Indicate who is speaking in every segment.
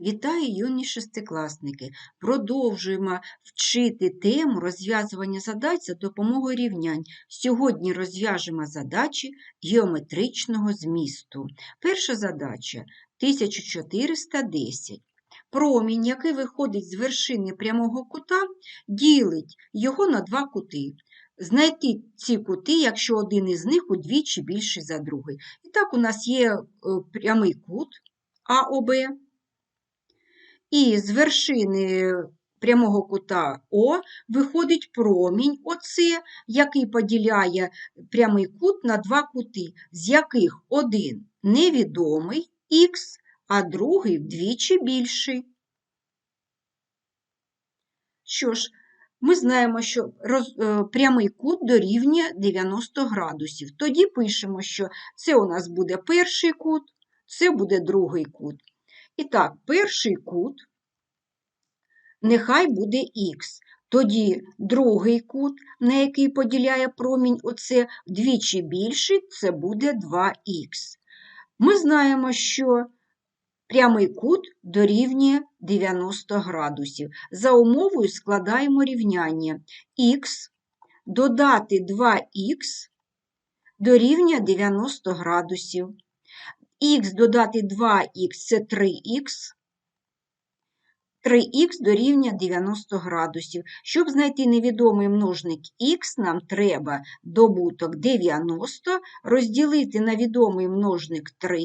Speaker 1: Вітаю, юні шестикласники! Продовжуємо вчити тему розв'язування задач за допомогою рівнянь. Сьогодні розв'яжемо задачі геометричного змісту. Перша задача 1410. Промінь, який виходить з вершини прямого кута, ділить його на два кути. Знайти ці кути, якщо один із них удвічі більший за другий. І так, у нас є е, прямий кут АОБ. І з вершини прямого кута О виходить промінь ОЦ, який поділяє прямий кут на два кути, з яких один невідомий х, а другий вдвічі більший. Що ж, ми знаємо, що роз, е, прямий кут дорівнює 90 градусів. Тоді пишемо, що це у нас буде перший кут, це буде другий кут. І так, перший кут нехай буде х. Тоді другий кут, на який поділяє промінь оце вдвічі більший, це буде 2х. Ми знаємо, що прямий кут дорівнює 90 градусів. За умовою складаємо рівняння х додати 2х дорівнює 90 градусів. Х додати 2х це 3х. 3х дорівнює 90 градусів. Щоб знайти невідомий множник х, нам треба добуток 90 розділити на відомий множник 3.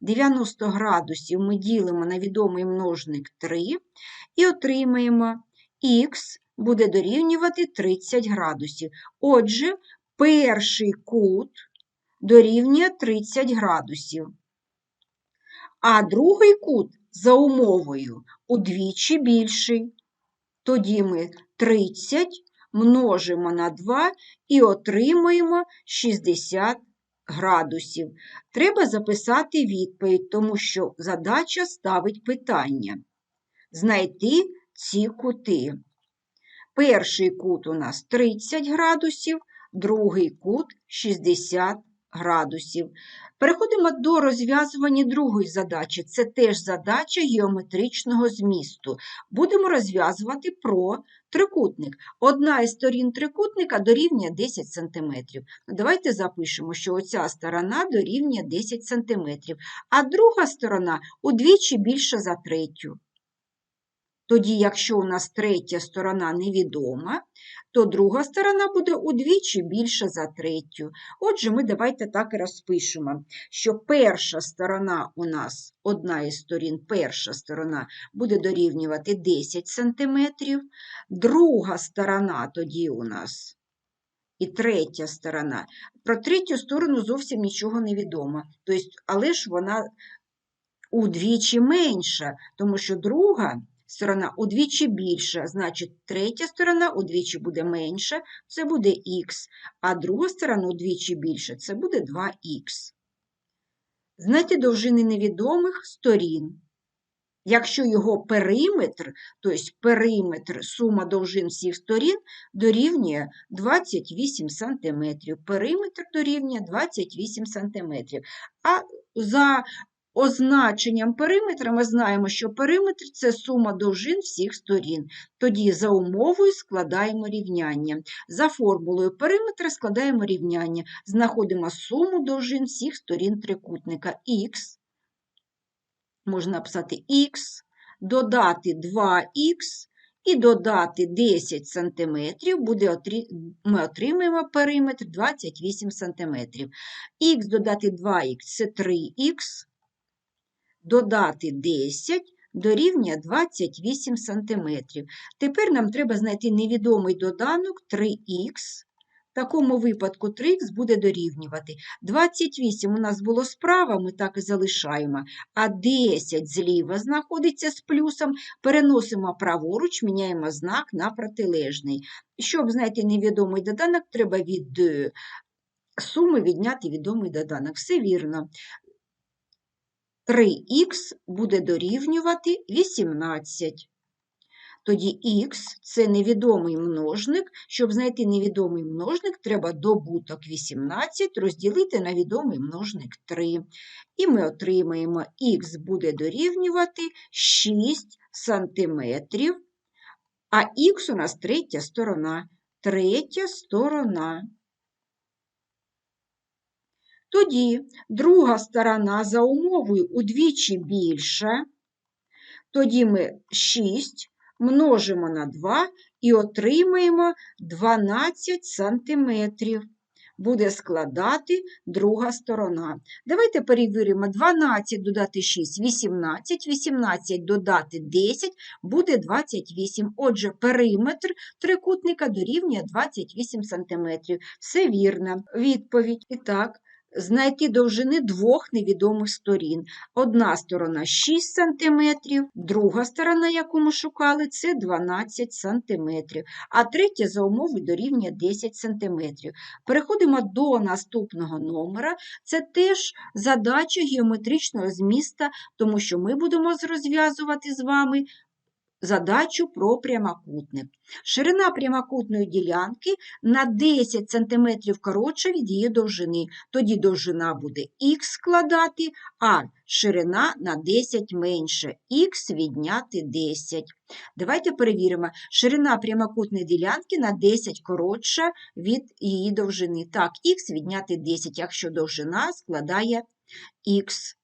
Speaker 1: 90 градусів ми ділимо на відомий множник 3 і отримаємо х буде дорівнювати 30 градусів. Отже, перший кут дорівнює 30 градусів. А другий кут за умовою удвічі більший. Тоді ми 30 множимо на 2 і отримуємо 60 градусів. Треба записати відповідь, тому що задача ставить питання. Знайти ці кути. Перший кут у нас 30 градусів, другий кут 60 градусів. Переходимо до розв'язування другої задачі. Це теж задача геометричного змісту. Будемо розв'язувати про трикутник. Одна із сторін трикутника дорівнює 10 см. Ну, давайте запишемо, що оця сторона дорівнює 10 см, а друга сторона удвічі більша за третю. Тоді, якщо у нас третя сторона невідома, то друга сторона буде удвічі більша за третю. Отже, ми давайте так і розпишемо, що перша сторона у нас, одна із сторін, перша сторона буде дорівнювати 10 см, друга сторона тоді у нас. І третя сторона. Про третю сторону зовсім нічого не відомо. Тобто, але ж вона удвічі менша, тому що друга сторона удвічі більша, значить, третя сторона удвічі буде менша, це буде х, а друга сторона удвічі більша, це буде 2х. Знайти довжини невідомих сторін. Якщо його периметр, тобто периметр сума довжин всіх сторін дорівнює 28 см. Периметр дорівнює 28 см. А за означенням периметра ми знаємо, що периметр це сума довжин всіх сторін. Тоді за умовою складаємо рівняння. За формулою периметра складаємо рівняння. Знаходимо суму довжин всіх сторін трикутника х. Можна написати х, додати 2х і додати 10 см, ми отримаємо периметр 28 см. Х додати 2х це 3х додати 10 дорівнює 28 см. Тепер нам треба знайти невідомий доданок 3х. В такому випадку 3х буде дорівнювати. 28 у нас було справа, ми так і залишаємо, а 10 зліва знаходиться з плюсом, переносимо праворуч, міняємо знак на протилежний. Щоб знайти невідомий доданок, треба від суми відняти відомий доданок. Все вірно. 3х буде дорівнювати 18. Тоді х це невідомий множник. Щоб знайти невідомий множник, треба добуток 18 розділити на відомий множник 3. І ми отримаємо х буде дорівнювати 6 сантиметрів, а х у нас третя сторона. Третя сторона. Тоді друга сторона за умовою удвічі більша. Тоді ми 6 множимо на 2 і отримаємо 12 сантиметрів. Буде складати друга сторона. Давайте перевіримо 12 додати 6 18, 18 додати 10 буде 28. Отже, периметр трикутника дорівнює 28 см. Все вірно. Відповідь. І так, знайти довжини двох невідомих сторін. Одна сторона 6 см, друга сторона, яку ми шукали, це 12 см, а третя за умови дорівнює 10 см. Переходимо до наступного номера. Це теж задача геометричного зміста, тому що ми будемо розв'язувати з вами задачу про прямокутник. Ширина прямокутної ділянки на 10 см коротша від її довжини. Тоді довжина буде х складати, а ширина на 10 менше. Х відняти 10. Давайте перевіримо. Ширина прямокутної ділянки на 10 коротша від її довжини. Так, х відняти 10, якщо довжина складає х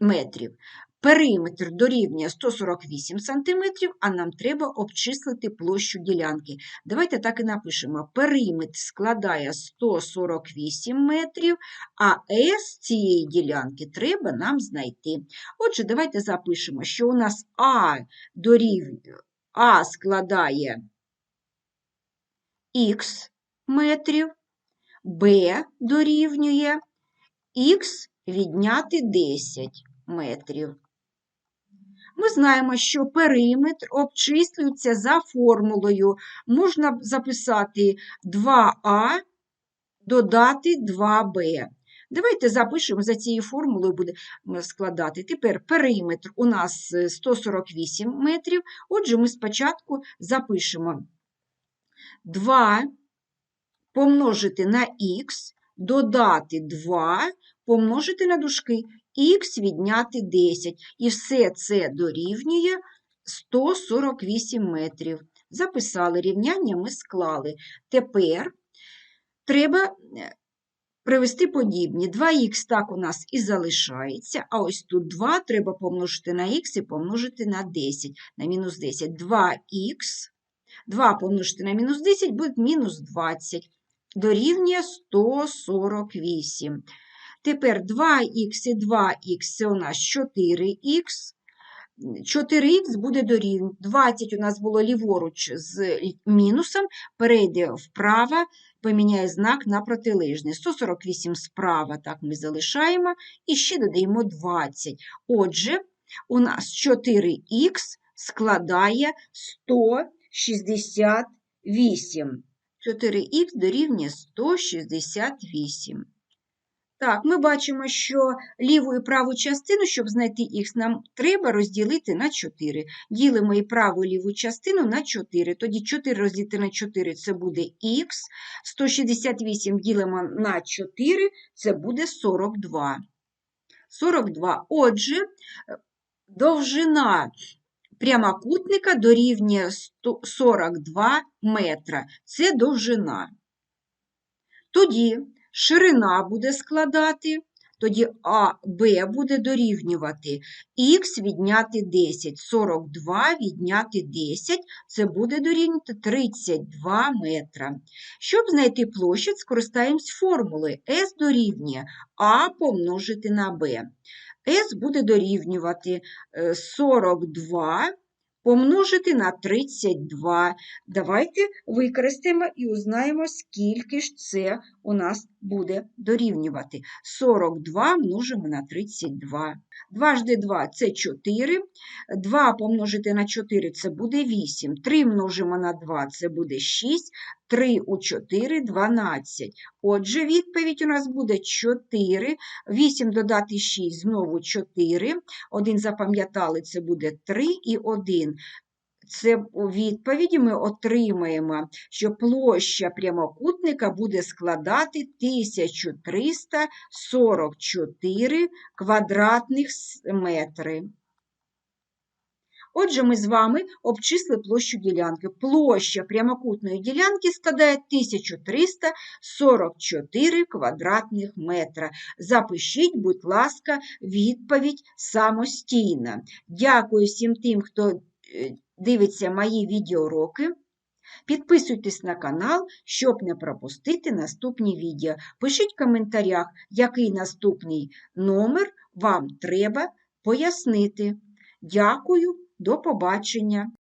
Speaker 1: метрів. Периметр дорівнює 148 см, а нам треба обчислити площу ділянки. Давайте так і напишемо. Периметр складає 148 метрів, а S цієї ділянки треба нам знайти. Отже, давайте запишемо, що у нас А дорівнює, А складає х метрів, Б дорівнює х відняти 10 метрів. Ми знаємо, що периметр обчислюється за формулою. Можна записати 2а додати 2b. Давайте запишемо за цією формулою, будемо складати. Тепер периметр у нас 148 метрів. Отже, ми спочатку запишемо 2 помножити на х, додати 2, помножити на дужки х відняти 10. І все це дорівнює 148 метрів. Записали рівняння, ми склали. Тепер треба е, привести подібні. 2х так у нас і залишається, а ось тут 2 треба помножити на х і помножити на 10, на мінус 10. 2х, 2 помножити на мінус 10 буде мінус 20. Дорівнює 148. Тепер 2х і 2х це у нас 4х. 4х буде дорівнювати. 20 у нас було ліворуч з мінусом, перейде вправо, поміняє знак на протилежний. 148 справа, так ми залишаємо, і ще додаємо 20. Отже, у нас 4х складає 168. 4х дорівнює 168. Так, ми бачимо, що ліву і праву частину, щоб знайти х, нам треба розділити на 4. Ділимо і праву і ліву частину на 4. Тоді 4 розділити на 4 це буде х, 168 ділимо на 4, це буде 42. 42. Отже, довжина прямокутника дорівнює 42 метра. Це довжина. Тоді ширина буде складати, тоді А, Б буде дорівнювати х відняти 10, 42 відняти 10, це буде дорівнювати 32 метра. Щоб знайти площадь, скористаємось формулою S дорівнює А помножити на Б. S буде дорівнювати 42 е, помножити на 32. Давайте використаємо і узнаємо, скільки ж це у нас буде дорівнювати. 42 множимо на 32. 2 жди 2 це 4. 2 помножити на 4 це буде 8. 3 множимо на 2 це буде 6. 3 у 4 12. Отже, відповідь у нас буде 4. 8 додати 6, знову 4. 1 запам'ятали, це буде 3 і 1. Це у відповіді ми отримаємо, що площа прямокутника буде складати 1344 квадратних метри. Отже, ми з вами обчисли площу ділянки. Площа прямокутної ділянки складає 1344 квадратних метра. Запишіть, будь ласка, відповідь самостійно. Дякую всім тим, хто е, дивиться мої відеоуроки. Підписуйтесь на канал, щоб не пропустити наступні відео. Пишіть в коментарях, який наступний номер вам треба пояснити. Дякую, до побачення!